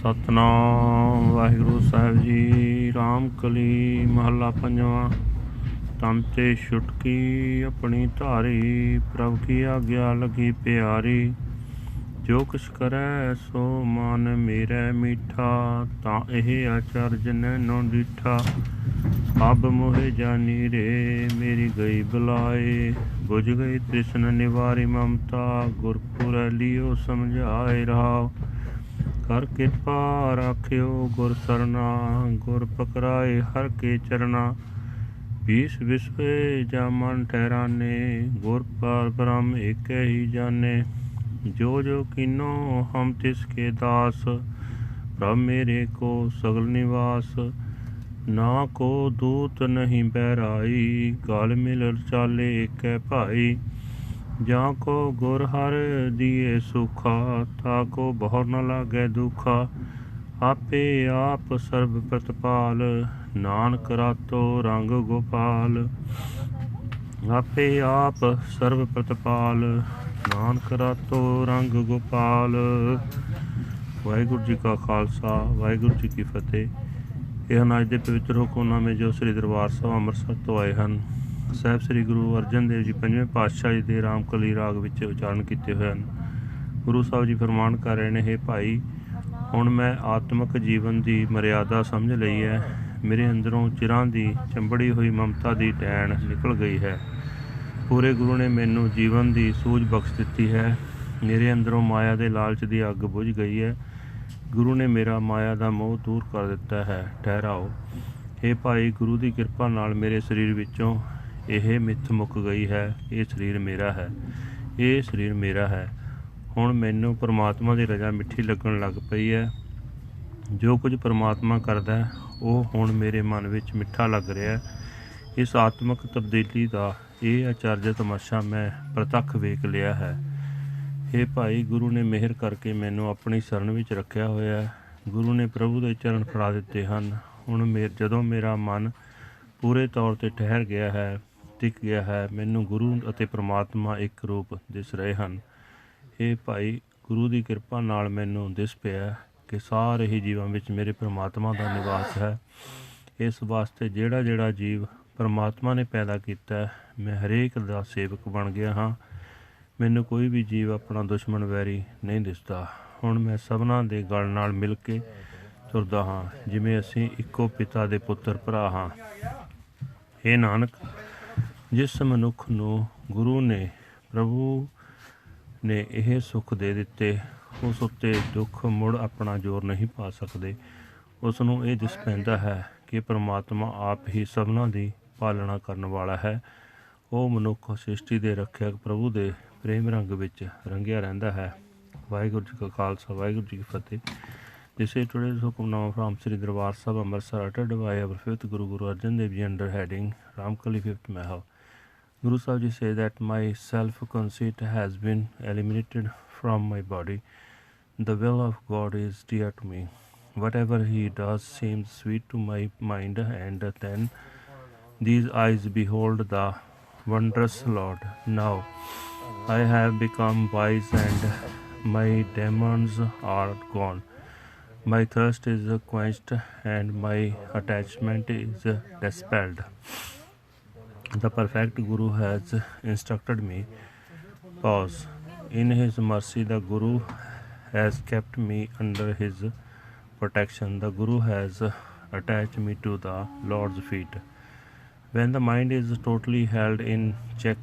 ਸਤਨਾਮ, ਵਾਹਿਗੁਰੂ ਸਾਹਿਬ ਜੀ, ਰਾਮ ਕਲੀ, ਮਹੱਲਾ ਪੰਜਵਾਂ। ਤਨ ਤੇ ਛੁਟਕੀ ਆਪਣੀ ਧਾਰੀ, ਪ੍ਰਭ ਕੀ ਆਗਿਆ ਲਗੀ ਪਿਆਰੀ। ਜੋ ਕੁਛ ਕਰੈ, ਸੋ ਮਨ ਮੇਰਾ ਮੀਠਾ, ਤਾਂ ਇਹ ਆਚਰਜ ਨੈਨੋ ਡਿਠਾ। ਅਬ ਮੋਹਿ ਜਾਨੀ ਰੇ, ਮੇਰੀ ਗਈ ਬੁਲਾਏ। ਬੁਝ ਗਈ ਤ੍ਰਿਸ਼ਨ ਨਿਵਾਰੀ ਮਮਤਾ, ਗੁਰਪੁਰ ਲਿਓ ਸਮਝਾਏ ਰਹਾ ਕਰ ਕਿਰਪਾ ਰਾਖਿਓ ਗੁਰ ਸਰਨਾ ਗੁਰ ਪਕਰਾਏ ਹਰ ਕੇ ਚਰਨਾ ਬੀਸ ਵਿਸਵੇ ਜਾ ਮਨ ਠਹਿਰਾਨੇ, ਗੁਰ ਪਰ ਬ੍ਰਹਮ ਏਕੈ ਹੀ ਜਾਣੇ। ਜੋ ਜੋ ਕਿਨੋ ਹਮ ਤਿਸ ਕੇ ਦਾਸ ਪ੍ਰਭ ਮੇਰੇ ਕੋ ਸਗਲ ਨਿਵਾਸ। ਨਾ ਕੋ ਦੂਤ ਨਹੀਂ ਬਹਿਰਾਈ, ਗਲ ਮਿਲ ਚਾਲੇ ਏਕੈ ਭਾਈ। ਜਾਂ ਕੋ ਗੁਰ ਹਰ ਦੀਏ ਸੁਖਾ, ਤਾ ਕੋ ਬਹੁ ਨ ਲਾਗੈ ਦੁਖਾ। ਆਪੇ ਆਪ ਸਰਬ ਪ੍ਰਤਪਾਲ, ਨਾਨਕ ਰਾਤੋ ਰੰਗ ਗੋਪਾਲ। ਆਪੇ ਆਪ ਸਰਬ ਪ੍ਰਤਪਾਲ, ਨਾਨਕ ਰਾਤੋ ਰੰਗ ਗੋਪਾਲ। ਵਾਹਿਗੁਰੂ ਜੀ ਕਾ ਖਾਲਸਾ, ਵਾਹਿਗੁਰੂ ਜੀ ਕੀ ਫਤਿਹ। ਇਹ ਹਨ ਅੱਜ ਦੇ ਪਵਿੱਤਰ ਹੁਕਮਨਾਮੇ ਜੋ ਸ੍ਰੀ ਦਰਬਾਰ ਸਾਹਿਬ ਅੰਮ੍ਰਿਤਸਰ ਤੋਂ ਆਏ ਹਨ। ਸਾਹਿਬ ਸ੍ਰੀ ਗੁਰੂ ਅਰਜਨ ਦੇਵ ਜੀ ਪੰਜਵੇਂ ਪਾਤਸ਼ਾਹ ਜੀ ਦੇ ਰਾਮਕਲੀ ਰਾਗ ਵਿੱਚ ਉਚਾਰਨ ਕੀਤੇ ਹੋਏ ਹਨ। ਗੁਰੂ ਸਾਹਿਬ ਜੀ ਫਰਮਾਨ ਕਰ ਰਹੇ ਨੇ, ਹੈ ਭਾਈ, ਹੁਣ ਮੈਂ ਆਤਮਿਕ ਜੀਵਨ ਦੀ ਮਰਿਆਦਾ ਸਮਝ ਲਈ ਹੈ। ਮੇਰੇ ਅੰਦਰੋਂ ਚਿਰਾਂ ਦੀ ਚੰਬੜੀ ਹੋਈ ਮਮਤਾ ਦੀ ਟੈਣ ਨਿਕਲ ਗਈ ਹੈ। ਪੂਰੇ ਗੁਰੂ ਨੇ ਮੈਨੂੰ ਜੀਵਨ ਦੀ ਸੂਝ ਬਖਸ਼ ਦਿੱਤੀ ਹੈ। ਮੇਰੇ ਅੰਦਰੋਂ ਮਾਇਆ ਦੇ ਲਾਲਚ ਦੀ ਅੱਗ ਬੁਝ ਗਈ ਹੈ। ਗੁਰੂ ਨੇ ਮੇਰਾ ਮਾਇਆ ਦਾ ਮੋਹ ਦੂਰ ਕਰ ਦਿੱਤਾ ਹੈ। ਠਹਿਰਾਓ। ਇਹ ਭਾਈ, ਗੁਰੂ ਦੀ ਕਿਰਪਾ ਨਾਲ ਮੇਰੇ ਸਰੀਰ ਵਿੱਚੋਂ ਇਹ ਮਿੱਥ ਮੁੱਕ ਗਈ ਹੈ, ਇਹ ਸਰੀਰ ਮੇਰਾ ਹੈ, ਇਹ ਸਰੀਰ ਮੇਰਾ ਹੈ। ਹੁਣ ਮੈਨੂੰ ਪਰਮਾਤਮਾ ਦੀ ਰਜ਼ਾ ਮਿੱਠੀ ਲੱਗਣ ਲੱਗ ਪਈ ਹੈ। ਜੋ ਕੁਝ ਪਰਮਾਤਮਾ ਕਰਦਾ ਉਹ ਹੁਣ ਮੇਰੇ ਮਨ ਵਿੱਚ ਮਿੱਠਾ ਲੱਗ ਰਿਹਾ ਹੈ। ਇਸ ਆਤਮਿਕ ਤਬਦੀਲੀ ਦਾ ਇਹ ਆਚਰਜ ਤਮਾਸ਼ਾ ਮੈਂ ਪ੍ਰਤੱਖ ਵੇਖ ਲਿਆ ਹੈ। ਇਹ ਭਾਈ, ਗੁਰੂ ਨੇ ਮਿਹਰ ਕਰਕੇ ਮੈਨੂੰ ਆਪਣੀ ਸ਼ਰਨ ਵਿੱਚ ਰੱਖਿਆ ਹੋਇਆ ਹੈ। ਗੁਰੂ ਨੇ ਪ੍ਰਭੂ ਦੇ ਚਰਨ ਫੜਾ ਦਿੱਤੇ ਹਨ। ਹੁਣ ਮੇ, ਜਦੋਂ ਮੇਰਾ ਮਨ ਪੂਰੇ ਤੌਰ ਤੇ ਠਹਿਰ ਗਿਆ ਹੈ ਟਿਕ ਗਿਆ ਹੈ, ਮੈਨੂੰ ਗੁਰੂ ਅਤੇ ਪ੍ਰਮਾਤਮਾ ਇੱਕ ਰੂਪ ਦਿਸ ਰਹੇ ਹਨ। ਇਹ ਭਾਈ, ਗੁਰੂ ਦੀ ਕਿਰਪਾ ਨਾਲ ਮੈਨੂੰ ਦਿਸ ਪਿਆ ਕਿ ਸਾਰੇ ਹੀ ਜੀਵਾਂ ਵਿੱਚ ਮੇਰੇ ਪ੍ਰਮਾਤਮਾ ਦਾ ਨਿਵਾਸ ਹੈ। ਇਸ ਵਾਸਤੇ ਜਿਹੜਾ ਜਿਹੜਾ ਜੀਵ ਪਰਮਾਤਮਾ ਨੇ ਪੈਦਾ ਕੀਤਾ ਮੈਂ ਹਰੇਕ ਦਾ ਸੇਵਕ ਬਣ ਗਿਆ ਹਾਂ। ਮੈਨੂੰ ਕੋਈ ਵੀ ਜੀਵ ਆਪਣਾ ਦੁਸ਼ਮਣ ਵੈਰੀ ਨਹੀਂ ਦਿਸਦਾ। ਹੁਣ ਮੈਂ ਸਭਨਾਂ ਦੇ ਗਲ ਨਾਲ ਮਿਲ ਕੇ ਤੁਰਦਾ ਹਾਂ, ਜਿਵੇਂ ਅਸੀਂ ਇੱਕੋ ਪਿਤਾ ਦੇ ਪੁੱਤਰ ਭਰਾ ਹਾਂ। ਇਹ ਨਾਨਕ ਜਿਸ ਮਨੁੱਖ ਨੂੰ ਗੁਰੂ ਨੇ, ਪ੍ਰਭੂ ਨੇ ਇਹ ਸੁੱਖ ਦੇ ਦਿੱਤੇ, ਉਸ ਉੱਤੇ ਦੁੱਖ ਮੁੜ ਆਪਣਾ ਜ਼ੋਰ ਨਹੀਂ ਪਾ ਸਕਦੇ। ਉਸ ਨੂੰ ਇਹ ਦਿਸ ਪੈਂਦਾ ਹੈ ਕਿ ਪ੍ਰਮਾਤਮਾ ਆਪ ਹੀ ਸਭਨਾਂ ਦੀ ਪਾਲਣਾ ਕਰਨ ਵਾਲਾ ਹੈ। ਉਹ ਮਨੁੱਖ ਸ੍ਰਿਸ਼ਟੀ ਦੇ ਰੱਖਿਅਕ ਪ੍ਰਭੂ ਦੇ ਪ੍ਰੇਮ ਰੰਗ ਵਿੱਚ ਰੰਗਿਆ ਰਹਿੰਦਾ ਹੈ। ਵਾਹਿਗੁਰੂ ਜੀ ਕਾ ਖਾਲਸਾ, ਵਾਹਿਗੁਰੂ ਜੀ ਕੀ ਫਤਿਹ। This is today's Hukamnama from Sri Darbar Sahib Amritsar uttered by our fifth Guru Guru Arjan Dev Ji under heading Ramkali fifth Mahal. Guru Sahib Ji say that my self-conceit has been eliminated from my body. The will of God is dear to me. Whatever He does seems sweet to my mind, and then these eyes behold the wondrous Lord. Now I have become wise, and my demons are gone. My thirst is quenched, and my attachment is dispelled. The perfect Guru has instructed me. Pause. In His mercy, the Guru has kept me under His protection. The Guru has attached me to the Lord's feet. When the mind is totally held in check,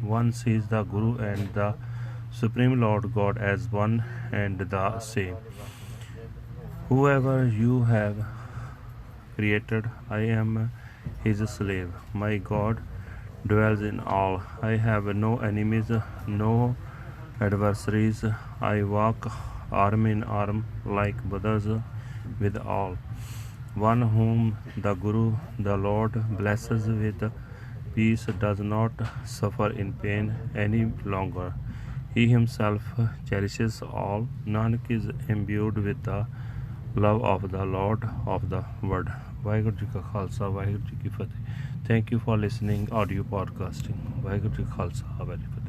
one sees the Guru and the Supreme Lord God as one and the same. Whoever you have created, I am his slave. My God dwells in all. I have no enemies, no adversaries. I walk arm in arm like brothers with all. One whom the Guru, the Lord, blesses with peace does not suffer in pain any longer. He himself cherishes all. Nanak is imbued with the love of the Lord of the Word. Waheguru ji ਕਾ ਖਾਲਸਾ, ਵਾਹਿਗੁਰੂ ਜੀ ਕੀ ਫਤਿਹ। Thank you for listening audio podcasting Waheguru ji Khalsa, Waheguru ਜੀ ਫਤਿਹ।